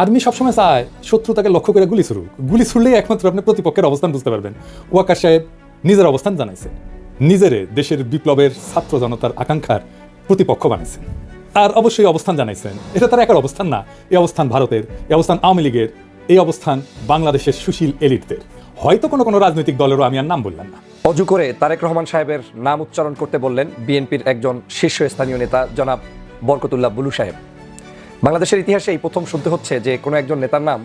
Army সবসময় চায় শত্রু তাকে লক্ষ্য করে গুলি ছুড়ুক। গুলি ছুড়লেই একমাত্র আপনি প্রতিপক্ষের অবস্থান বুঝতে পারবেন। ওয়াকার সাহেব নিজের অবস্থান জানাইছে। নিজেরে দেশের বিপ্লবের ছাত্র জনতার আকাঙ্ক্ষার প্রতিপক্ষ বানাইছেন আর অবশ্যই অবস্থান জানাইছেন। এটা তার একার অবস্থান না। এই অবস্থান ভারতের এই অবস্থান আওয়ামী লীগের এই অবস্থান বাংলাদেশের সুশীল এলিটদের। হয়তো কোনো কোনো রাজনৈতিক দলেরও আমি আর নাম বললাম না। অজু করে তারেক রহমান সাহেবের নাম উচ্চারণ করতে বললেন বিএনপির একজন শীর্ষস্থানীয় নেতা জনাব বরকতুল্লাহ বুলু সাহেব। বাংলাদেশের ইতিহাসে এই প্রথম শুনতে হচ্ছে যে কোনো একজন নেতার নাম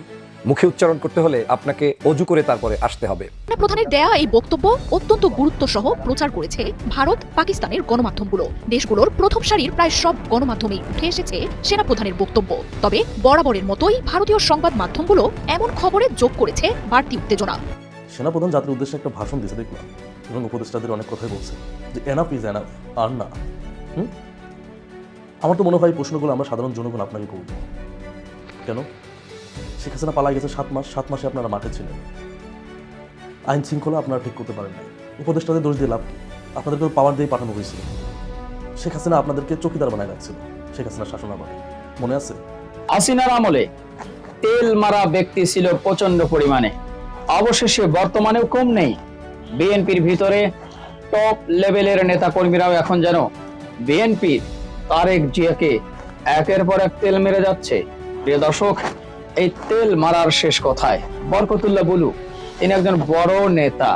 মুখে উচ্চারণ করতে হলে আপনাকে অজু করে তারপরে আসতে হবে। প্রধানের দেয়া এই বক্তব্য অত্যন্ত গুরুত্ব সহ প্রচার করেছে ভারত পাকিস্তানের গণমাধ্যমগুলো। দেশগুলোর প্রথম সারির প্রায় সব গণমাধ্যমেই উঠে এসেছে সেনাপ্রধানের বক্তব্য। তবে বরাবরের মতোই ভারতীয় সংবাদ মাধ্যমগুলো এমন খবরে যোগ করেছে বাড়তি উত্তেজনা। সেনাপ্রধান জাতির উদ্দেশ্যে একটা ভাষণ দিয়েছে দেখলাম। এবং উপদেষ্টাদের অনেক কথাই বলছে যে এনাফ ইজ এনাফ আর না। হুম? আমার তো মনে হয় প্রশ্নগুলো আমরা সাধারণ জনগণ আপনাকে করব। কেন? শেখ হাসিনা পালাই গেছে সাত মাস, সাত মাসে আপনারা মাঠে ছিলেন। আইন শৃঙ্খলা আপনারা ঠিক করতে পারেন না উপদেষ্টাদের দোষ দিয়ে লাভ কি? আপনাদেরকে পাওয়ার দিয়ে পাঠানো হয়েছিল শেখ হাসিনা আপনাদেরকে চকিদার বানায় রাখছিল, শেখ হাসিনার শাসনামলে মনে আছে? আসিনার আমলে তেল মারা ব্যক্তি ছিল প্রচণ্ড পরিমাণে। অবশেষে বর্তমানেও কম নেই। বিএনপির ভিতরে টপ লেভেলের নেতা কর্মীরাও এখন যেন বিএনপির তারেক জিয়াকে একের পর এক তেল মেরে যাচ্ছে। প্রিয় দর্শক, এই তেল মারার শেষ কথায় বরকতুল্লাহ বুলু, তিনি একজন বড় নেতা।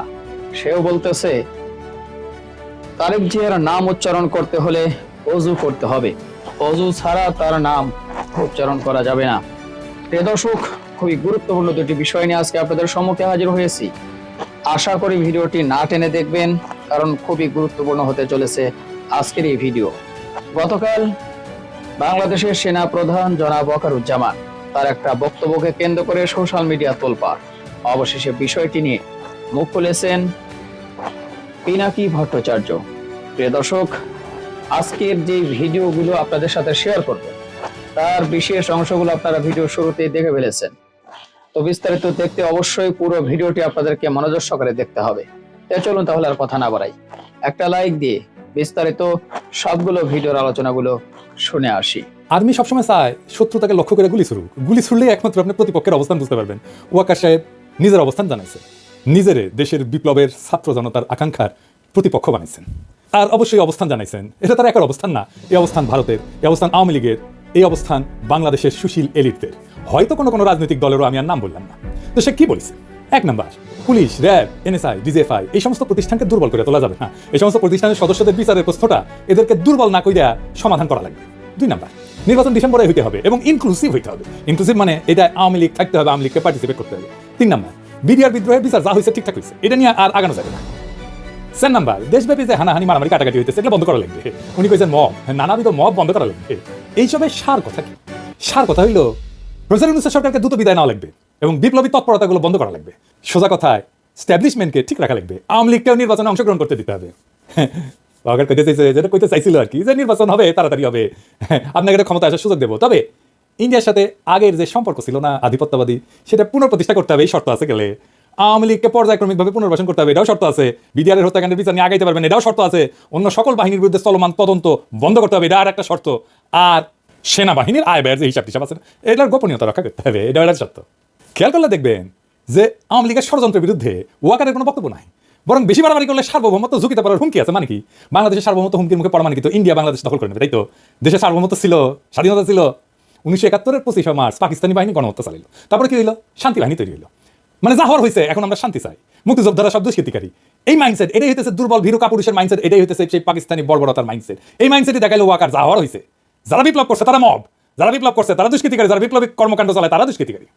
সেও বলতেছে, তারেক জিয়ার নাম উচ্চারণ করতে হলে অজু করতে হবে। অজু ছাড়া তার নাম উচ্চারণ করা যাবে না। প্রিয় দর্শক, খুবই গুরুত্বপূর্ণ দুটি বিষয় নিয়ে আজকে আপনাদের সম্মুখে হাজির হয়েছি। আশা করি ভিডিওটি না টেনে দেখবেন, কারণ খুবই গুরুত্বপূর্ণ হতে চলেছে আজকের এই ভিডিও। গতকাল বাংলাদেশের সেনা প্রধান জনাব ওয়াকারুজ্জামান তার একটা বক্তব্যকে কেন্দ্র করে সোশ্যাল মিডিয়া তোলপাড়। অবশেষে বিষয়টি নিয়ে মুখ খুলেছেন পিনাকি ভট্টাচার্য। প্রিয় দর্শক, আজকের যে ভিডিওগুলো আপনাদের সাথে শেয়ার করব, তার বিশেষ অংশগুলো আপনারা ভিডিও শুরুতেই দেখে ফেলেছেন। তো বিস্তারিত দেখতে অবশ্যই পুরো ভিডিওটি আপনাদেরকে মনোযোগ সহকারে দেখতে হবে। চলুন তাহলে আর কথা না বাড়াই। একটা লাইক দিয়ে বিস্তারিত সবগুলো ভিডিওর আলোচনাগুলো শুনে আসি। আর্মি সবসময় চায় শত্রু তাকে লক্ষ্য করে গুলি ছুড়ুক। গুলি ছুড়লেই একমাত্র আপনি প্রতিপক্ষের অবস্থান বুঝতে পারবেন। ওয়াকার সাহেব নিজের অবস্থান জানাইছে। নিজেরে দেশের বিপ্লবের ছাত্র জনতার আকাঙ্ক্ষার প্রতিপক্ষ বানাইছেন। আর অবশ্যই অবস্থান জানাইছেন। এটা তার একার অবস্থান না। এই অবস্থান ভারতের, এই অবস্থান আওয়ামী লীগের, এই অবস্থান বাংলাদেশের সুশীল এলিটদের। হয়তো কোনো কোনো রাজনৈতিক দলেরও আমি আর নাম বললাম না। তো সে কি বলেছে? এক number, police, RAB, NSI, DGFI, এই সমস্ত প্রতিষ্ঠানকে দুর্বল করে তোলা যাবে না এই সমস্ত প্রতিষ্ঠানের সদস্যদের বিচারের প্রশ্নটা এদেরকে দুর্বল না কইরা সমাধান করা লাগবে। দুই নাম্বার, নির্বাচন ডিসেম্বরে হইতে হবে এবং ইনক্লুসিভ হইতে হবে। ইনক্লুসিভ মানে এটা আওয়ামী লীগ থাকতে হবে, আওয়ামী লীগকে পার্টিসিপেট করতে হবে। তিন নাম্বার, বিডিআর বিদ্রোহের বিচার যা হয়েছে ঠিকঠাক হয়েছে এটা নিয়ে আর আগানো যাবে না। চার নাম্বার, দেশব্যাপী যে হানাহানি, মারামারি, কাটাকাটি হইতেছে এটা বন্ধ করা লাগবে। উনি কইছেন মব নানাবিধ মব বন্ধ করা লাগবে। এইসবের সার কথা কি? সার কথা হইল ইউনুসের সরকারকে দ্রুত বিদায় নেওয়া লাগবে। এবং বিপ্লবী তৎপরতাগুলো বন্ধ করা লাগবে। সোজা কথায় স্ট্যাবলিশমেন্টকে ঠিক রাখা লাগবে। আওয়ামী লীগকেও নির্বাচনে অংশগ্রহণ করতে দিতে হবে। বাগার কইতে চাইছে, যেটা কইতে চাইছিল আর কি, যে নির্বাচন হবে, তাড়াতাড়ি হবে। আপনাকে ক্ষমতা আসার সুযোগ দেবো। তবে ইন্ডিয়ার সাথে আগের যে সম্পর্ক ছিল না, আধিপত্যবাদী, সেটা পুনঃপ্রতিষ্ঠা করতে হবে, এই শর্ত আছে গেলে। আওয়ামী লীগকে পর্যায়ক্রমিকভাবে পুনর্বাসন করতে হবে, এটাও শর্ত আছে। বিডিআরের হত্যাকাণ্ডের বিচার নিয়ে আগাইতে পারবেন, এটাও শর্ত আছে। অন্য সকল বাহিনীর বিরুদ্ধে চলমান তদন্ত বন্ধ করতে হবে, এটা আর একটা শর্ত। আর সেনাবাহিনীর আয় ব্যয়ের যে হিসাব টিসাব আছে এটার গোপনীয়তা রক্ষা করতে হবে এটা একটা শর্ত। খেয়াল করলে দেখবেন যে আওয়ামী লীগের ষড়যন্ত্রের বিরুদ্ধে ওয়াকারের কোনো বক্তব্য নাই। বরং বেশি বাড়াবাড়ি করলে সার্বভৌমত্ব ঝুঁকিতে পড়ার হুমকি আছে মানে কি? বাংলাদেশের সার্বভৌমত্ব হুমকির মুখে পড়া মানে কি তো ইন্ডিয়া বাংলাদেশ দখল করে নেবে, তাই তো? দেশের সার্বভৌমত্ব ছিল, স্বাধীনতা ছিল। উনিশশো একাত্তরের পঁচিশে মার্চ পাকিস্তানি বাহিনী গণহত্যা চালিল তারপরে কি হইল? শান্তি বাহিনী তৈরি হইল। মানে যা হওয়ার হয়েছে এখন আমরা শান্তি চাই। মুক্তিযোদ্ধারা সব দুষ্কৃতিকারী। এই মাইন্ডসেট এটাই হইতেছে দুর্বল, ভীরু কাপুরুষের মাইন্ডসেট এটাই হইতেছে সেই পাকিস্তানি বর্বরতার মাইন্ডসেট এই মাইন্ডসেটই দেখাইলো ওয়াকার, যা হওয়ার হয়েছে যারা বিপ্লব করছে, তারা মব। যারা বিপ্লব করছে তারা দুষ্কৃতিকারী যারা বিপ্লবিক কর্মকাণ্ড চালায় তারা দুষ্কৃতিকারী।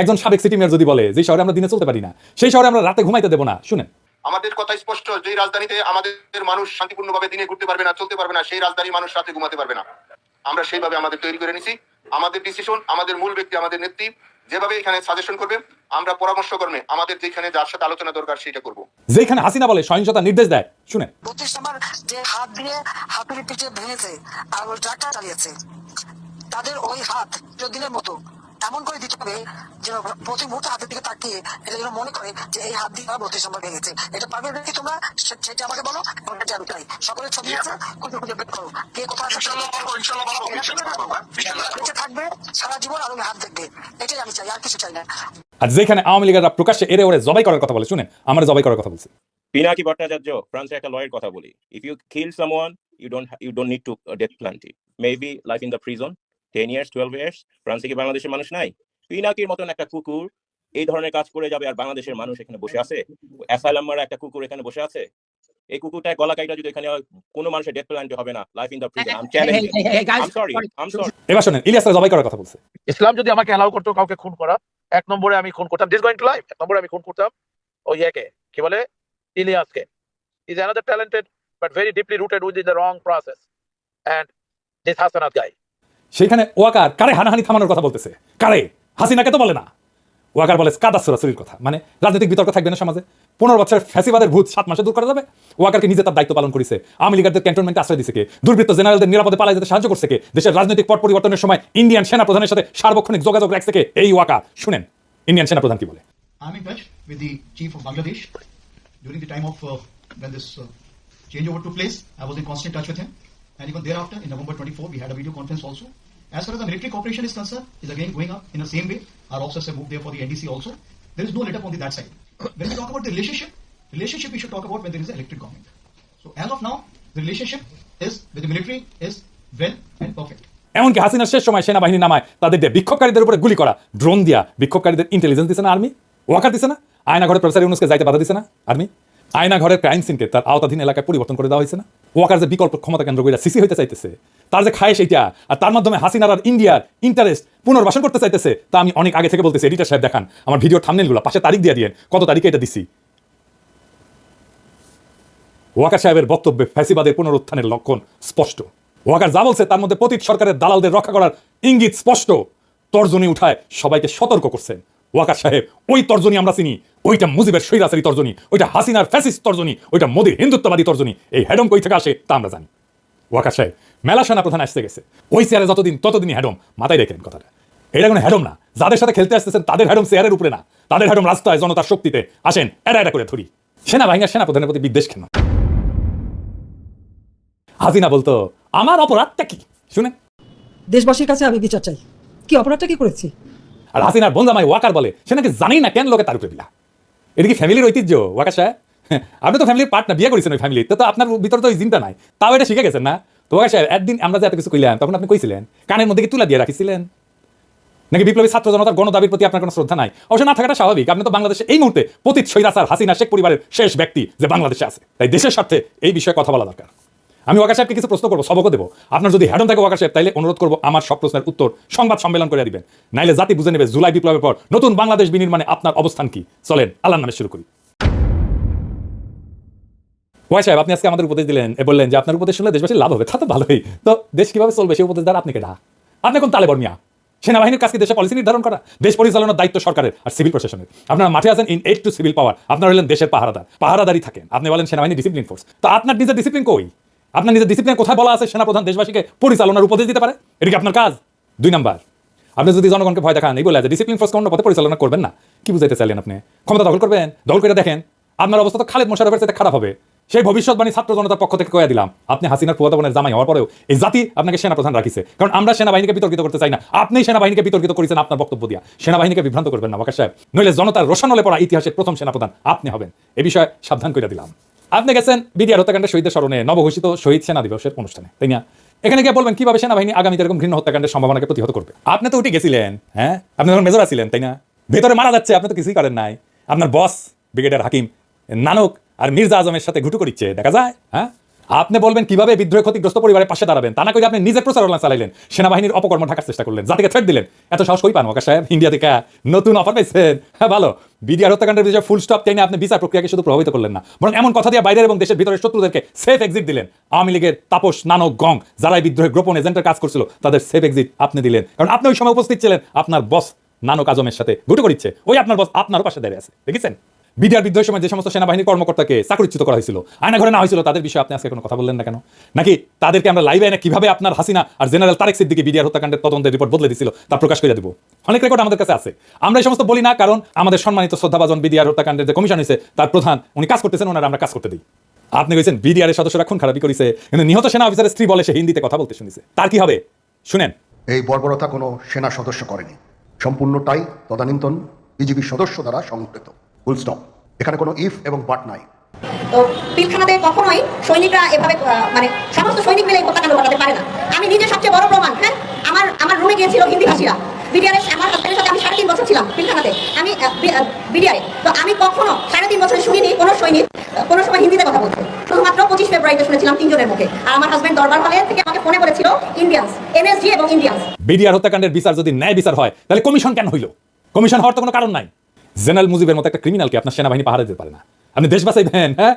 একজন সাবেক সিটি মেয়র যদি বলে যে শহরে আমরা দিনে চলতে পারি না সেই শহরে আমরা রাতে ঘুমাইতে দেবো না। শুনেন। আমাদের কথা স্পষ্ট যে রাজধানীতে আমাদের মানুষ শান্তিপূর্ণভাবে দিনে ঘুরতে পারবে না চলতে পারবে না সেই রাজধানী মানুষ রাতে ঘুমাতে পারবে না। আমরা সেইভাবে আমাদের তৈরি করে নিছি। আমাদের ডিসিশন আমাদের মূল ব্যক্তি আমাদের নেত্রী যেভাবে এখানে সাজেশন করবে আমরা পরামর্শ করবে আমাদের যেখানে যার সাথে আলোচনা দরকার সেটা করব। যেখানে হাসিনা বলে সহিংসতা নির্দেশ দেয়। শুনেন। বত্রিশ নম্বর যে হাত দিয়ে হাতুড়ি পিঠে ভেঙেছে আর ওই ট্রাকটা চালিয়েছে তাদের ওই হাত দিনের মতো এমন করে দিতে হবে যেন প্রতি মুহূর্তে হাতের দিকে তাকিয়ে এটা যেন মনে করে যে এই হাত দিয়ে আমার বত্রিশ নম্বর ভেঙেছে। এটা পারবে নাকি তোমরা? সেটা আমাকে বলো এটা আমি চাই সকলের ছবি আছে? খুঁজে খুঁজে বের করো? কে কোথায়। বেঁচে থাকবে সারা জীবন আর হাত দেখবে। এটাই আমি চাই আর কিছু চাই না। আর যেখানে আওয়ামী লীগেরা প্রকাশ্যে এরে ওরে জবাই করার কথা বলে শুনেন আমার জবাই করার কথা বলছে। পিনাকি ভট্টাচার্য ফ্রান্সের একটা লয়ের কথা বলি। If you kill someone you don't you don't need to death penalty maybe life in the prison ten years twelve years ফ্রান্সে কি বাংলাদেশের মানুষ নাই? পিনাকির মতন একটা কুকুর এই ধরনের কাজ করে যাবে আর বাংলাদেশের মানুষ এখানে বসে আছে? একটা কুকুর এখানে বসে আছে? এই কুকুরটা গলা কাইটা যদি এখানে কোনো মানুষের ডেথ প্লান্টি হবে না life in the prison I am challenging I sorry I am sorry এবার শোনেন ইলিয়াসরা জবাই করার কথা বলছে। ইসলাম যদি আমাকে অ্যালাউ করতো কাউকে খুন করা এক নম্বরে আমি খুন করতাম। দিস গোয়িং টু লাইফ এক নম্বরে আমি খুন করতাম। ওই একে কি বলে? ইলিয়াসকে। Is another talented but very deeply rooted with in the wrong process and this Hasanat guy সেখানে ওয়াকার কারে হানাহানি থামানোর কথা বলতেছে? কারে? হাসিনাকে তো বলে না। ওয়াকার বলে কাদা সুরাসুরির কথা। মানে রাজনৈতিক বিতর্ক থাকবে না সমাজে। পনেরো বছরের ফ্যাসিবাদের ভূত সাত মাসে দূর করা যাবে। ওয়াকারকে নিজে তার দায়িত্ব পালন করেছে। আওয়ামী লীগারদের ক্যান্টনমেন্টে আশ্রয় কে? দুর্বৃত্ত জেনারেলদের নিরাপদে পালাই যেতে সাহায্য করছে দেশের রাজনৈতিক পট পরিবর্তনের সময় ইন্ডিয়ান সেনা প্রধানের সাথে সার্বক্ষণিক যোগাযোগ রাখছে এই ওয়াকা। শুনেন ইন্ডিয়ান সেনা প্রধান কি বলে? him, and even thereafter, in November 24, we had a video conference also. As far as the military cooperation is concerned, is again going up in the same way. Our officers have moved there for the NDC also. There is no let up on the that side. When we talk about the relationship, relationship we should talk about when there is an elected government. So as of now, the relationship is with the military is well and perfect. এমনকি হাসিনার শেষ সময় সেনাবাহিনী নামায় তাদের দিয়ে বিক্ষোভকারীদের উপরে গুলি করা ড্রোন দিয়া বিক্ষোভকারীদের ইন্টেলিজেন্স দিছে না আর্মি ওয়াকার দিছে না আয়না ঘরে প্রফেসর ইউনুসকে যাইতে বাধা দিছে না আর্মি আয়না ঘরের ক্রাইম সিনকে তার আওতাধীন এলাকায় পরিবর্তন করে দেওয়া হয়েছে না ওয়াকার যে বিকল্প ক্ষমতা কেন্দ্র করে সিসি হইতে চাইতেছে। তার যে খায় সেইটা আর তার মাধ্যমে হাসিনার ইন্ডিয়ার ইন্টারেস্ট পুনর্বাসন করতে চাইতেছে, তা আমি অনেক আগে থেকে বলতেছি। এডিটার সাহেব, দেখান। আমার ভিডিও থামনেলগুলো পাশে তারিখ দিয়ে দিয়ে কত তারিখে এটা দিছি। ওয়াকার সাহেবের বক্তব্যে ফ্যাসিবাদের পুনরুত্থানের লক্ষণ স্পষ্ট। ওয়াকার যা বলছে, তার মধ্যে পতীত সরকারের দালালদের রক্ষা করার ইঙ্গিত স্পষ্ট। তর্জনী উঠায় সবাইকে সতর্ক করছেন। ওয়াকার সাহেব, ওই তর্জনী আমরা চিনি। ওইটা মুজিবের সৈরাচারী তর্জনী, ওইটা হাসিনার ফ্যাসিস্ট তর্জনী, ওইটা মোদীর হিন্দুত্ববাদী তর্জনী, এই হেডম কই থেকে আসে তা আমরা জানি। ওয়াকার সাহেব, মেলা সেনা প্রধান আসতে গেছে। ওই চেয়ারে যতদিন, ততদিনই হেডম, মাথায় রেখেন কথাটা। এটা কোনো হেডম না। যাদের সাথে খেলতে আসতেছেন, তাদের হেডম চেয়ারের উপরে না। তাদের হেডম রাস্তায় জনতার শক্তিতে আসেন, এরা এটা করে ধরি। সেনাবাহিনীর সেনা প্রধানের প্রতি বিদ্বেষ কেন? হাসিনা বলতো, আমার অপরাধটা কি? শুনে। দেশবাসীর কাছে আমি বিচার চাই। কি অপরাধটা কি করেছি? আর হাসিনার বন্ধামাই ওয়াকার বলে, সে নাকি জানেই না কেন লোকে তার উপরে বিলা। এটা কি ফ্যামিলির ঐতিহ্য, ওয়াকার সাহেব? আপনি তো ফ্যামিলির পার্ট না বিয়ে করেছেন ওই ফ্যামিলি তো আপনার ভিতরে তো ওই চিন্তা নাই। তাও এটা শিখে গেছেন না? তো ওয়াকার সাহেব, একদিন আমরা যে এত কিছু কইলাম, তখন আপনি কইছিলেন, কানের মধ্যে কি তুলা দিয়ে রাখিছিলেন? নাকি বিপ্লবী ছাত্র জনতার গণদাবির প্রতি আপনার কোনো শ্রদ্ধা নাই? অবশ্য না থাকাটা স্বাভাবিক। আপনি তো বাংলাদেশে এই মুহূর্তে পতিত সৈরাসার হাসিনা শেখ পরিবারের শেষ ব্যক্তি যে বাংলাদেশে আছে। তাই দেশের স্বার্থে এই বিষয়ে কথা বলা দরকার। আমি ওয়াকা সাহেবকে কিছু প্রশ্ন করব, সবকও দেবো। আপনার যদি হ্যাডম থাকে ওয়াকা সাহেব, তাইলে অনুরোধ করব আমার সব প্রশ্নের উত্তর, সংবাদ সম্মেলন করে দিবেন। নাইলে জাতি বুঝে নেবে জুলাই বিপ্লবের পর নতুন বাংলাদেশ বিনির্মাণে আপনার অবস্থান কি। চলেন, আল্লাহর নামে শুরু করি। ওয়াই সাহেব, আপনি আজকে আমাদের উপদেশ দিলেন, এ বললেন যে আপনার উপদেশ শুনলে দেশবাসীর লাভ হবে, তা তো ভালোই। তো দেশ কীভাবে চলবে সেই উপদেশ দ্বারা আপনি কেডা আপনি কোন তালে বর্মিয়া সেনাবাহিনীর কাছে দেশে পলিসি নির্ধারণ করা, দেশ পরিচালনার দায়িত্ব সরকারের আর সিভিল প্রশাসনের আপনারা মাঠে আছেন in aid to civil power আপনারা হলেন দেশের পাহারাদার পাহারাদারি থাকেন। আপনি বলেন সেনাবাহিনী ডিসিপ্লিন ফোর্স তো আপনার নিজের ডিসিপ্লিন কই? আপনার নিজের ডিসিপ্লিন কোথায় বলা আছে সেনাপ্রধান দেশবাসীকে পরিচালনার উপদেশ দিতে পারে? এটা কি আপনার কাজ? দুই নাম্বার, আপনি যদি জনগণকে ভয় দেখান, এই বলে যে ডিসিপ্লিন ফোর্স অন্য পথে পরিচালনা করবেন না। কি বুঝাইতে চাইলেন আপনি? ক্ষমতা দখল করবেন? দখল করে দেখেন, আপনার অবস্থা তো খালেদ মোশারফের সাথে খারাপ হবে। সেই ভবিষ্যৎবাণী ছাত্র জনতার পক্ষ থেকে কয়ে দিলাম, আপনি হাসিনার পুয়াতবনের জামাই হওয়ার পরেও এই জাতি আপনাকে সেনাপ্রধান রাখিছে। কারণ আমরা সেনাবাহিনীকে বিতর্কিত করতে চাই না। আপনি সেনাবাহিনীকে বিতর্কিত করেছেন আপনার বক্তব্য দিয়া। সেনাবাহিনীকে বিভ্রান্ত করবেন না ওয়াকার সাহেব। নইলে জনতার রোশানলে পড়া ইতিহাসের প্রথম সেনাপ্রধান আপনি হবেন। এ বিষয়ে সাবধান করে দিলাম। আপনি গেছেন বিডিআর হত্যাকাণ্ডের শহীদের স্মরণে, নবঘোষিত শহীদ সেনা দিবসের অনুষ্ঠানে। তাই না? এখানে কে বলবেন, কীভাবে সেনাবাহিনী আগামীতে এরকম ঘৃণ্য হত্যাকাণ্ডের সম্ভাবনাকে প্রতিহত করবে? আপনি তো উঠে গেছিলেন হ্যাঁ? আপনি যখন মেজর আছিলেন, তাই না? ভেতরে মারা যাচ্ছে, আপনি তো কিছুই করেন নাই। আপনার বস ব্রিগেডিয়ার হাকিম, নানক আর মির্জা আজমের সাথে ঘুটু করিচ্ছে দেখা যায় হ্যাঁ? আপনি বলবেন কীভাবে বিদ্রোহ ক্ষতিগ্রস্ত পরিবারের পাশে দাঁড়াবেন? তা না করে আপনি নিজের প্রচারণা চালাইলেন। সেনাবাহিনীর অপকর্ম ঢাকার চেষ্টা করলেন। জাতিকে থ্রেট দিলেন, এত সাহস কই পান? ওকা সাহেব, ইন্ডিয়া থেকে নতুন অফার পেয়েছেন হ্যাঁ ভালো। বিডিআর হত্যাকাণ্ডের বিষয়ে ফুল স্টপ চাইনি আপনি বিচার প্রক্রিয়াকে শুধু প্রভাবিত করলেন না, বরং এমন কথা দিয়ে বাইরের এবং দেশের ভিতরের শত্রুদেরকে সেফ এক্সিট দিলেন। আওয়ামী লীগের তাপস নানক গং যারা এই বিদ্রোহের গোপন এজেন্টের কাজ করছিল, তাদের সেফ এক্সিট আপনি দিলেন। কারণ আপনি ওই সময় উপস্থিত ছিলেন, আপনার বস নানক আজমের সাথে ঘুটু করিচ্ছে। ওই আপনার বস আপনার পাশে দাঁড়িয়ে আছে। দেখেছেন? বিডিআর বিদ্রোহের সময় যে সমস্ত সেনাবাহিনী কর্মকর্তাকে চাকরিচ্যুত করা হয়েছিল আয়না ঘরে না হয়েছিল, তাদের বিষয়ে আপনি আজকে কোনো কথা বললেন না কেন? নাকি তাদেরকে আমরা লাইভে এনে কীভাবে আপনার হাসিনা আর জেনারেল তারেক সিদ্দিকি বিডিআর হত্যাকাণ্ডের তদন্তের রিপোর্ট বদলে দিছিল তা প্রকাশ করে দেবো। অনেক রেকর্ড আমাদের কাছে আছে। আমরা এই সমস্ত বলি না কারণ আমাদের সম্মানিত শ্রদ্ধাভাজন বিডিআর হত্যাকাণ্ডের যে কমিশন হয়েছে তার প্রধান উনি কাজ করতেছেন, ওনারা আমরা কাজ করতে দিই। আপনি কইছেন বিডিআর এর সদস্যরা খুন খারাপি করেছে, কিন্তু নিহত সেনা অফিসারের স্ত্রী বলে সে হিন্দিতে কথা বলতে শুনেছে। তার কি হবে? শুনেন। এই বর্বরতা কোনো সেনা সদস্য করেনি। সম্পূর্ণটাই তদানীন্তন বিজিবি সদস্য দ্বারা সংগঠিত ফুল স্টপ এখানে কোনো ইফ এবং বাট নাই। তো পিলখানাতে কখনোই সৈনিকরা এভাবে মানে সমস্ত সৈনিক মিলে হত্যাকাণ্ড ঘটাতে পারে না। আমি নিজে সবচেয়ে বড় প্রমাণ হ্যাঁ? আমার আমার রুমে গিয়েছিল হিন্দি ভাষীরা বিডিআরে আমার সাথে আমি সাড়ে তিন বছর ছিলাম পিলখানাতে। আমি বিডিআরে। তো আমি কখনো সাড়ে তিন বছর শুনিনি কোনো সৈনিক কোনো সময় হিন্দিতে কথা বলছে শুধুমাত্র পঁচিশ ফেব্রুয়ারিতে শুনেছিলাম তিনজনের মুখে। আর আমার হাজবেন্ড দরবার হলে থেকে আমাকে ফোনে করেছিল ইন্ডিয়ান্স এনএসজি এবং ইন্ডিয়ান্স বিডিআর হত্যাকাণ্ডের বিচার যদি ন্যায় বিচার হয় তাহলে কমিশন কেন হইল? কমিশন হওয়ার তো কোনো কারণ নাই। জেনারেল মুজিবের মতো একটা ক্রিমিনালকে আপনার সেনাবাহিনী পাহারা দিতে পারে না। আপনি দেশ বাঁচাইবেন হ্যাঁ?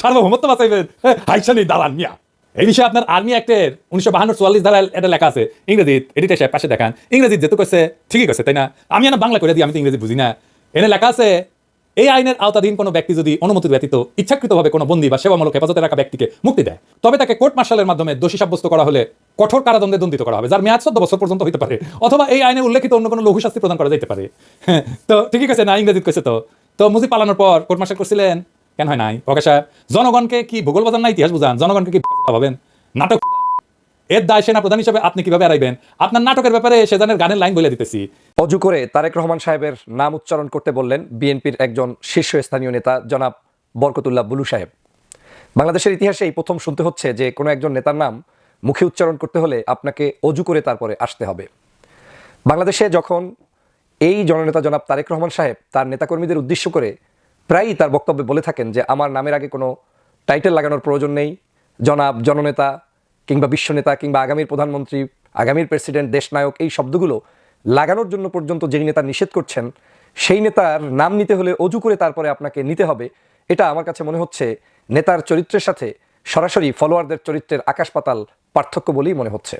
সার্বভৌমত্ব বাঁচাইবেন হ্যাঁ, হাইসানি দালান মিয়া। এই বিষয়ে আপনার আর্মি অ্যাক্টের উনিশশো বাহান্ন চুয়াল্লিশ ধারা এটা লেখা আছে ইংরেজি এডিটার সাহেব পাশে দেখান। ইংরেজি যেহেতু কেছে ঠিকই কেছে তাই না? আমি না বাংলা করে দিই আমি তো ইংরেজি বুঝি না। এনে লেখা আছে এই আইনের আওতাধীন কোনো ব্যক্তি যদি অনুমতি ব্যতীত ইচ্ছাকৃতভাবে কোনো বন্দী বা সেবামূলক হেফাজতে রাখা ব্যক্তিকে মুক্তি দেয় তবে তাকে কোর্ট মার্শালের মাধ্যমে দোষী সাব্যস্ত করা হলে কঠোর কারাদণ্ডে দণ্ডিত করা হবে যার মেয়াদ চোদ্দ বছর পর্যন্ত হতে পারে। অথবা এই আইনে উল্লেখিত অন্য কোনো লঘু শাস্তি প্রদান করা যেতে পারে। হ্যাঁ, তো ঠিকই আছে না ইংরেজি কইছে তো। তো মুজি পালানোর পর কোর্ট মার্শাল করছিলেন? কেন হয় নাই? ওকে সাহেব জনগণকে কি ভূগোল বাজার না ইতিহাস বুঝান? জনগণকে কি ভাবেন নাটক এর দায় সেনা প্রধান হিসেবে আপনি কীভাবে এড়াইবেন? আপনার নাটকের ব্যাপারে সেজানের গানের লাইন বলে দিতেছি। অজু করে তারেক রহমান সাহেবের নাম উচ্চারণ করতে বললেন বিএনপির একজন শীর্ষস্থানীয় নেতা, জনাব বরকতুল্লাহ বুলু সাহেব। বাংলাদেশের ইতিহাসে এই প্রথম শুনতে হচ্ছে যে, কোনো একজন নেতার নাম মুখে উচ্চারণ করতে হলে আপনাকে অজু করে তারপরে আসতে হবে। বাংলাদেশে যখন এই জননেতা জনাব তারেক রহমান সাহেব তার নেতাকর্মীদের উদ্দেশ্য করে প্রায়ই তার বক্তব্যে বলে থাকেন যে, আমার নামের আগে কোনো টাইটেল লাগানোর প্রয়োজন নেই, জনাব, জননেতা কিংবা বিশ্বনেতা কিংবা আগামীর প্রধানমন্ত্রী, আগামীর প্রেসিডেন্ট, দেশনায়ক এই শব্দগুলো লাগানোর জন্য পর্যন্ত যেই নেতা নিষেধ করছেন, সেই নেতার নাম নিতে হলে অজু করে তারপরে আপনাকে নিতে হবে। এটা আমার কাছে মনে হচ্ছে নেতার চরিত্রের সাথে সরাসরি ফলোয়ারদের চরিত্রের আকাশ পাতাল পার্থক্য বলেই মনে হচ্ছে।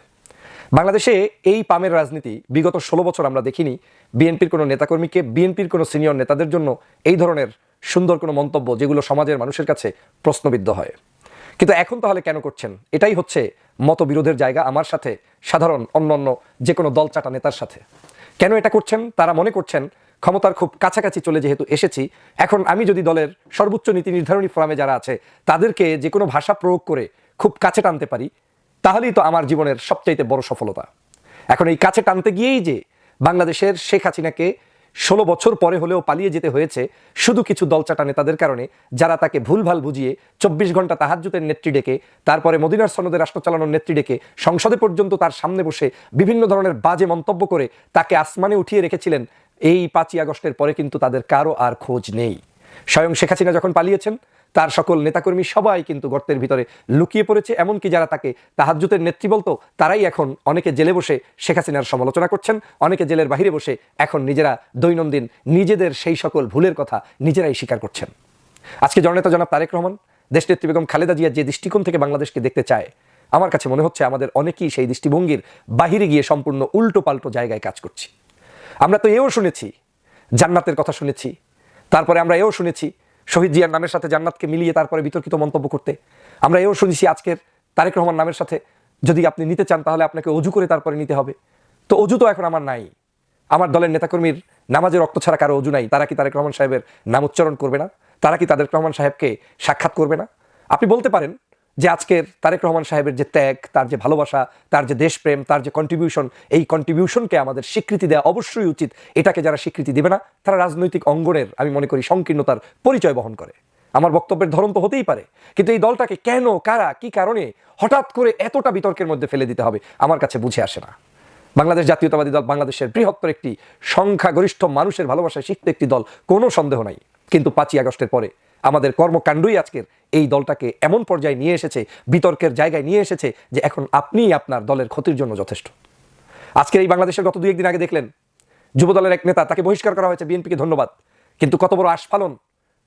বাংলাদেশে এই পামের রাজনীতি বিগত ষোলো বছর আমরা দেখিনি। বিএনপির কোনো নেতাকর্মীকে, বিএনপির কোনো সিনিয়র নেতাদের জন্য এই ধরনের সুন্দর কোনো মন্তব্য যেগুলো সমাজের মানুষের কাছে প্রশ্নবিদ্ধ হয়। কিন্তু এখন তাহলে কেন করছেন? এটাই হচ্ছে মতবিরোধের জায়গা আমার সাথে, সাধারণ অন্যান্য যে কোনো দলচাটা নেতার সাথে। কেন এটা করছেন? তারা মনে করছেন ক্ষমতার খুব কাছাকাছি চলে যেহেতু এসেছি। এখন আমি যদি দলের সর্বোচ্চ নীতি নির্ধারণী ফোরামে যারা আছে, তাদেরকে যে কোনো ভাষা প্রয়োগ করে খুব কাছে টানতে পারি, তাহলেই তো আমার জীবনের সবচাইতে বড় সফলতা। এখন এই কাছে টানতে গিয়েই যে বাংলাদেশের শেখ হাসিনাকে ষোলো বছর পরে হলেও পালিয়ে যেতে হয়েছে শুধু কিছু দলচাটা নেতাদের কারণে, যারা তাকে ভুলভাল বুঝিয়ে চব্বিশ ঘণ্টা তাহাজুতের নেত্রী ডেকে, তারপরে মদিনার সনদে রাষ্ট্র চালানোর নেত্রী ডেকে, সংসদে পর্যন্ত তার সামনে বসে বিভিন্ন ধরনের বাজে মন্তব্য করে তাকে আসমানে উঠিয়ে রেখেছিলেন, এই পাঁচই আগস্টের পরে কিন্তু তাদের কারও আর খোঁজ নেই। স্বয়ং শেখ হাসিনা যখন পালিয়েছেন তার সকল নেতাকর্মী সবাই কিন্তু গর্তের ভিতরে লুকিয়ে পড়েছে। এমনকি যারা তাকে তাহাজ্জুতের নেত্রী বলতো, তারাই এখন অনেকে জেলে বসে শেখ হাসিনার সমালোচনা করছেন, অনেকে জেলের বাইরে বসে এখন নিজেরা দৈনন্দিন নিজেদের সেই সকল ভুলের কথা নিজেরাই স্বীকার করছেন। আজকে জননেতা জনাব তারেক রহমান, দেশনেত্রী বেগম খালেদা জিয়া যে দৃষ্টিকোণ থেকে বাংলাদেশকে দেখতে চায়, আমার কাছে মনে হচ্ছে আমাদের অনেকেই সেই দৃষ্টিভঙ্গির বাহিরে গিয়ে সম্পূর্ণ উল্টো পাল্টো জায়গায় কাজ করছি। আমরা তো এও শুনেছি, জান্নাতের কথা শুনেছি, তারপরে আমরা এও শুনেছি শহীদ জিয়ার নামের সাথে জান্নাতকে মিলিয়ে তারপরে বিতর্কিত মন্তব্য করতে। আমরা এও শুনেছি আজকের তারেক রহমান নামের সাথে, যদি আপনি নিতে চান তাহলে আপনাকে অজু করে তারপরে নিতে হবে। তো অজু তো এখন আমার নাই। আমার দলের নেতাকর্মীর নামাজের রক্ত ছাড়া কারও অজু নাই। তারা কি তারেক রহমান সাহেবের নাম উচ্চারণ করবে না? তারা কি তাদের রহমান সাহেবকে সাক্ষাৎ করবে না? আপনি বলতে পারেন যে আজকের তারেক রহমান সাহেবের যে ত্যাগ, তার যে ভালোবাসা, তার যে দেশপ্রেম, তার যে কন্ট্রিবিউশন এই কন্ট্রিবিউশনকে আমাদের স্বীকৃতি দেওয়া অবশ্যই উচিত। এটাকে যারা স্বীকৃতি দেবে না, তারা রাজনৈতিক অঙ্গনের, আমি মনে করি, সংকীর্ণতার পরিচয় বহন করে। আমার বক্তব্যের ধরন তো হতেই পারে, কিন্তু এই দলটাকে কেন, কারা, কি কারণে, হঠাৎ করে এতটা বিতর্কের মধ্যে ফেলে দিতে হবে, আমার কাছে বুঝে আসে না। বাংলাদেশ জাতীয়তাবাদী দল বাংলাদেশের বৃহত্তর একটি সংখ্যাগরিষ্ঠ মানুষের ভালোবাসায় শিখতে একটি দল, কোনো সন্দেহ নাই। কিন্তু পাঁচই আগস্টের পরে আমাদের কর্মকাণ্ডই আজকের এই দলটাকে এমন পর্যায়ে নিয়ে এসেছে, বিতর্কের জায়গায় নিয়ে এসেছে যে এখন আপনিই আপনার দলের ক্ষতির জন্য যথেষ্ট। আজকের এই বাংলাদেশের গত দুই একদিন আগে দেখলেন যুবদলের এক নেতা তাকে বহিষ্কার করা হয়েছে বিএনপিকে ধন্যবাদ। কিন্তু কত বড় আস্ফালন,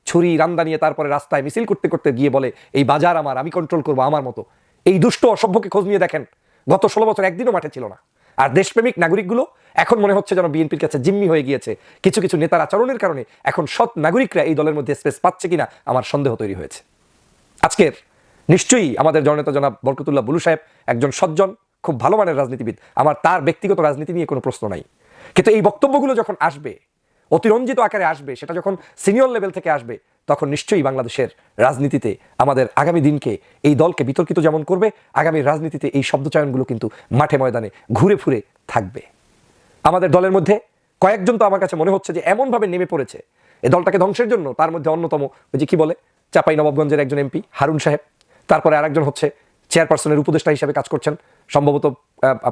ছুরি, রান্দা নিয়ে তারপরে রাস্তায় মিছিল করতে করতে গিয়ে বলে, এই বাজার আমার, আমি কন্ট্রোল করব আমার মতো। এই দুষ্ট, অসভ্যকে খোঁজ নিয়ে দেখেন, গত ষোলো বছর একদিনও মাঠে ছিল না। আর দেশপ্রেমিক নাগরিকগুলো এখন মনে হচ্ছে যেন বিএনপির কাছে জিম্মি হয়ে গিয়েছে। কিছু কিছু নেতার আচরণের কারণে এখন সৎ নাগরিকরা এই দলের মধ্যে স্পেস পাচ্ছে কিনা আমার সন্দেহ তৈরি হয়েছে। আজকের নিশ্চয়ই আমাদের জননেতা জনাব বরকতুল্লাহ বুলু সাহেব একজন সজ্জন, খুব ভালো মানের রাজনীতিবিদ। আমার তার ব্যক্তিগত রাজনীতি নিয়ে কোনো প্রশ্ন নাই। কিন্তু এই বক্তব্যগুলো যখন আসবে, অতিরঞ্জিত আকারে আসবে, সেটা যখন সিনিয়র লেভেল থেকে আসবে, তখন নিশ্চয়ই বাংলাদেশের রাজনীতিতে আমাদের আগামী দিনকে, এই দলকে বিতর্কিত যেমন করবে, আগামী রাজনীতিতে এই শব্দচয়নগুলো কিন্তু মাঠে ময়দানে ঘুরে ফুরে থাকবে। আমাদের দলের মধ্যে কয়েকজন তো আমার কাছে মনে হচ্ছে যে এমনভাবে নেমে পড়েছে। এই দলটাকে ধ্বংসের জন্য তার মধ্যে অন্যতম ওই যে কি বলে? চাপাই নবাবগঞ্জের একজন এমপি, হারুন সাহেব। তারপরে আরেকজন হচ্ছে চেয়ারপারসনের উপদেষ্টা হিসেবে কাজ করছেন, সম্ভবত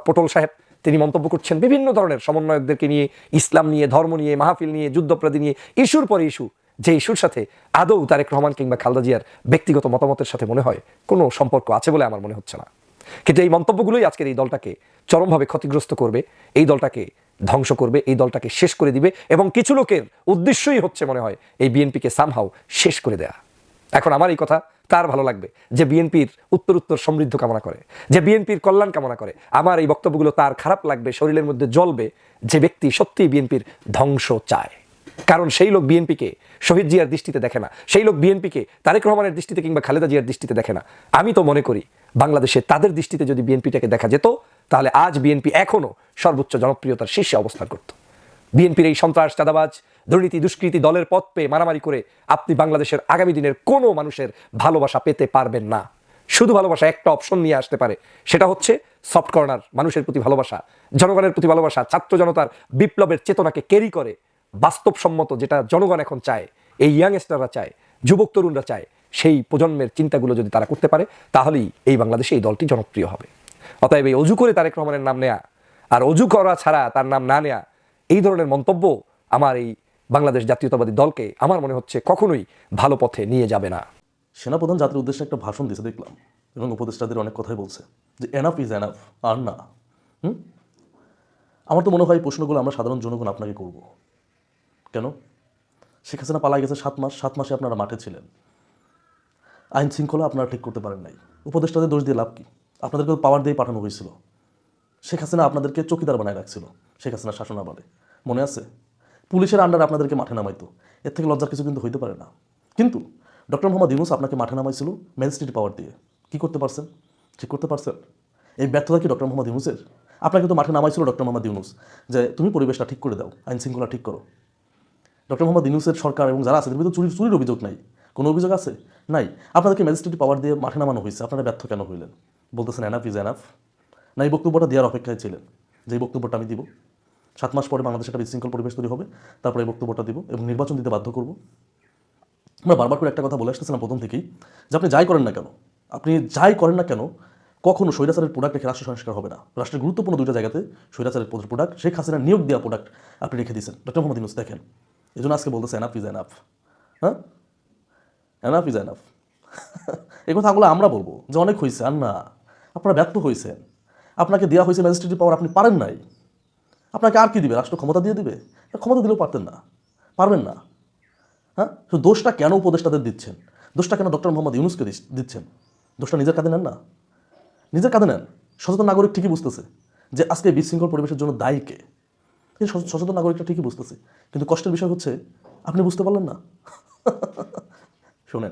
পটল সাহেব। তিনি মন্তব্য করছেন, বিভিন্ন ধরনের সমন্বয়কদেরকে নিয়ে, ইসলাম নিয়ে, ধর্ম নিয়ে, মাহফিল নিয়ে যুদ্ধপ্রাদী নিয়ে, ইস্যুর পরে ইস্যু, যে ইস্যুর সাথে আদৌ তারেক রহমান কিংবা খালদা জিয়ার ব্যক্তিগত মতামতের সাথে মনে হয় কোনো সম্পর্ক আছে বলে আমার মনে হচ্ছে না। কিন্তু এই মন্তব্যগুলোই আজকের এই দলটাকে চরমভাবে ক্ষতিগ্রস্ত করবে, এই দলটাকে ধ্বংস করবে, এই দলটাকে শেষ করে দিবে এবং কিছু লোকের উদ্দেশ্যই হচ্ছে মনে হয় এই বিএনপিকে সামহাও শেষ করে দেয়া। এখন আমার এই কথা তার ভালো লাগবে যে বিএনপির উত্তর উত্তর সমৃদ্ধ কামনা করে, যে বিএনপির কল্যাণ কামনা করে। আমার এই বক্তব্যগুলো তার খারাপ লাগবে, শরীরের মধ্যে জ্বলবে যে ব্যক্তি সত্যিই বিএনপির ধ্বংস চায়। কারণ সেই লোক বিএনপিকে শহীদ জিয়ার দৃষ্টিতে দেখে না, সেই লোক বিএনপিকে তারেক রহমানের দৃষ্টিতে কিংবা খালেদা জিয়ার দৃষ্টিতে দেখে না। আমি তো মনে করি বাংলাদেশে তাদের দৃষ্টিতে যদি বিএনপিটাকে দেখা যেত, তাহলে আজ বিএনপি এখনও সর্বোচ্চ জনপ্রিয়তার শীর্ষে অবস্থান করত। বিএনপির এই সন্ত্রাস, চাঁদাবাজ, দুর্নীতি, দুষ্কৃতি দলের পথ পেয়ে মারামারি করে আপনি বাংলাদেশের আগামী দিনের কোনো মানুষের ভালোবাসা পেতে পারবেন না। শুধু ভালোবাসা একটা অপশন নিয়ে আসতে পারে, সেটা হচ্ছে সফট কর্নার মানুষের প্রতি ভালোবাসা। জনগণের প্রতি ভালোবাসা, ছাত্র জনতার বিপ্লবের চেতনাকে ক্যারি করে, বাস্তবসম্মত যেটা জনগণ এখন চায়, এই ইয়াংস্টাররা চায়, যুবক তরুণরা চায়, সেই প্রজন্মের চিন্তাগুলো যদি তারা করতে পারে, তাহলেই এই বাংলাদেশে এই দলটি জনপ্রিয় হবে। অতএব এই অজু করে তারেক রহমানের নাম নেয়া, আর অজু করা ছাড়া তার নাম না নেয়া এই ধরনের মন্তব্য আমার এই বাংলাদেশ জাতীয়তাবাদী দলকে আমার মনে হচ্ছে কখনোই ভালো পথে নিয়ে যাবে না। সেনাপ্রধান জাতির উদ্দেশ্যে একটা ভাষণ দিতে দেখলাম এবং উপদেষ্টাদের অনেক কথাই বলছে যে এনাফ ইজ এনাফ আর না। আমার তো মনে হয় প্রশ্নগুলো আমরা সাধারণ জনগণ আপনাকে করব। কেন? শেখ হাসিনা পালাই গেছে সাত মাস, সাত মাসে আপনারা মাঠে ছিলেন। আইন শৃঙ্খলা আপনারা ঠিক করতে পারেন নাই। উপদেষ্টাদের দোষ দিয়ে লাভ কি? আপনাদেরকে পাওয়ার দিয়ে পাঠানো হয়েছিল। শেখ হাসিনা আপনাদেরকে চকিদার বানায় রাখছিল। শেখ হাসিনার শাসনাবাদে মনে আছে? পুলিশের আন্ডারে আপনাদেরকে মাঠে নামাইতো। এর থেকে লজ্জার কিছু কিন্তু হইতে পারে না। কিন্তু ডক্টর মোহাম্মদ ইউনুস আপনাকে মাঠে নামাইছিল ম্যাজিস্ট্রেট পাওয়ার দিয়ে। কি করতে পারছেন? ঠিক করতে পারছেন? এই ব্যর্থতা কি ডক্টর মোহাম্মদ ইউনুসের? আপনাকে তো মাঠে নামাইছিল ডক্টর মোহাম্মদ ইউনুস যে তুমি পরিবেশটা ঠিক করে দাও, আইন শৃঙ্খলা ঠিক করো। ডক্টর মোহাম্মদ ইউনুসের সরকার এবং যারা আছে তাদের ভিতরে চুরির চুরির অভিযোগ নাই। কোনো অভিযোগ আছে? নাই। আপনাদেরকে ম্যাজিস্ট্রেট পাওয়ার দিয়ে মাঠে নামানো হয়েছে। আপনারা ব্যর্থ কেন হইলেন? বলতেছেন এনাফ ইজ এনাফ না, এই বক্তব্যটা দেওয়ার অপেক্ষায় ছিলেন। যে বক্তব্যটা আমি দিব সাত মাস পরে বাংলাদেশে একটা বিশৃঙ্খল পরিবেশ তৈরি হবে, তারপরে এই বক্তব্যটা দিব এবং নির্বাচন দিতে বাধ্য করব। আমরা বারবার করে একটা কথা বলে আসতেছিলাম প্রথম থেকেই যে আপনি যাই করেন না কেন, আপনি যাই করেন না কেন, কখনো স্বৈরাচারের প্রোডাক্ট রেখে রাষ্ট্র সংস্কার হবে না। রাষ্ট্রের গুরুত্বপূর্ণ দুইটা জায়গাতে স্বৈরাচারের প্রোডাক্ট শেখ হাসিনার নিয়োগ দেওয়া প্রোডাক্ট আপনি রেখে দিয়েছেন। ডক্টর মোহাম্মদ ইউনুস, দেখেন, এই জন্য আজকে বলতেছে এনাফ ইজ এনাফ হ্যাঁ? এনাফ ইজ এনাফ এই কথাগুলো আমরা বলব যে অনেক হয়েছে আর না, আপনারা ব্যর্থ হয়েছেন আপনাকে দেওয়া হয়েছে ম্যাজিস্ট্রেটের পাওয়ার আপনি পারেন নাই। আপনাকে আর কি দিবে? রাষ্ট্র ক্ষমতা দিয়ে দিবে? ক্ষমতা দিলেও পারতেন না। পারবেন না। হ্যাঁ? তো দোষটা কেন উপদেষ্টাদের দিচ্ছেন? দোষটা কেন ডক্টর মোহাম্মদ ইউনুসকে দিচ্ছেন? দোষটা নিজের কাঁধে নেন না। নিজের কাঁধে নেন। সচেতন নাগরিক ঠিকই বুঝতেছে যে আজকে বিশৃঙ্খল পরিবেশের জন্য দায়ী কে। এই সচেতন নাগরিকটা ঠিকই বুঝতেছে। কিন্তু কষ্টের বিষয় হচ্ছে, আপনি বুঝতে পারলেন না। শোনেন,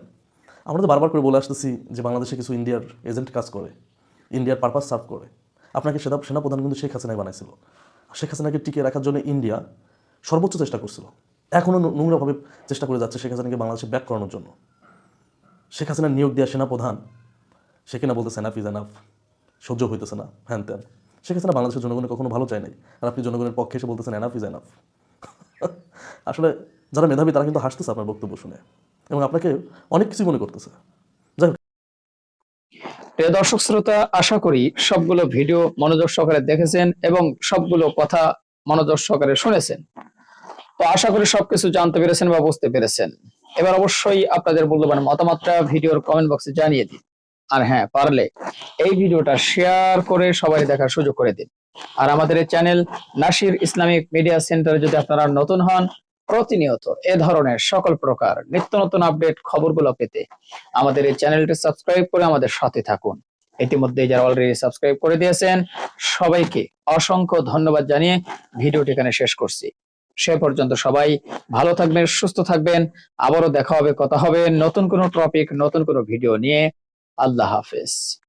আমরা তো বারবার করে বলে আসতেছি যে বাংলাদেশে কিছু ইন্ডিয়ার এজেন্ট কাজ করে, ইন্ডিয়ার পারপাস সার্ভ করে। আপনাকে সেনা সেনাপ্রধান কিন্তু শেখ হাসিনাই বানাইছিল। শেখ হাসিনাকে টিকিয়ে রাখার জন্য ইন্ডিয়া সর্বোচ্চ চেষ্টা করছিল। এখনও নোংরাভাবে চেষ্টা করে যাচ্ছে শেখ হাসিনাকে বাংলাদেশে ব্যাক করানোর জন্য। শেখ হাসিনার নিয়োগ দেওয়া সেনাপ্রধান, সে কিনা বলতেছে এনাফ ইজ এনাফ সহ্য হইতেছে না, হ্যান ত্যান। শেখ হাসিনা বাংলাদেশের জনগণের কখনো ভালো চায় নাই, আর আপনি জনগণের পক্ষে এসে বলতেছেন এনাফ ইজ এনাফ আসলে যারা মেধাবী তারা কিন্তু হাসতেছে আপনার বক্তব্য শুনে, এবং আপনাকে অনেক কিছু মনে করতেছে। প্রিয় দর্শক শ্রোতা, আশা করি সবগুলো ভিডিও মনোযোগ সহকারে দেখেছেন এবং সবগুলো কথা মনোযোগ সহকারে শুনেছেন। তো আশা করি সবকিছু জানতে পেরেছেন বা বুঝতে পেরেছেন। এবার অবশ্যই আপনাদের মূল্যবান মতামতটা ভিডিওর কমেন্ট বক্সে জানিয়ে দিন। আর হ্যাঁ পারলে এই ভিডিওটা শেয়ার করে সবাই দেখার সুযোগ করে দিন। আর আমাদের এই চ্যানেল নাসির ইসলামিক মিডিয়া সেন্টারে যদি আপনারা নতুন হন প্রতিনিয়ত এ ধরনের সকল প্রকার নিত্য নতুন আপডেট খবরগুলো পেতে আমাদের এই চ্যানেলটি সাবস্ক্রাইব করে আমাদের সাথে থাকুন। ইতিমধ্যে যারা অলরেডি সাবস্ক্রাইব করে দিয়েছেন, সবাইকে অসংখ্য ধন্যবাদ জানিয়ে ভিডিওটি এখানে শেষ করছি। সে পর্যন্ত সবাই ভালো থাকবেন, সুস্থ থাকবেন। আবারও দেখা হবে, কথা হবে নতুন কোনো টপিক নতুন কোনো ভিডিও নিয়ে। আল্লাহ হাফেজ।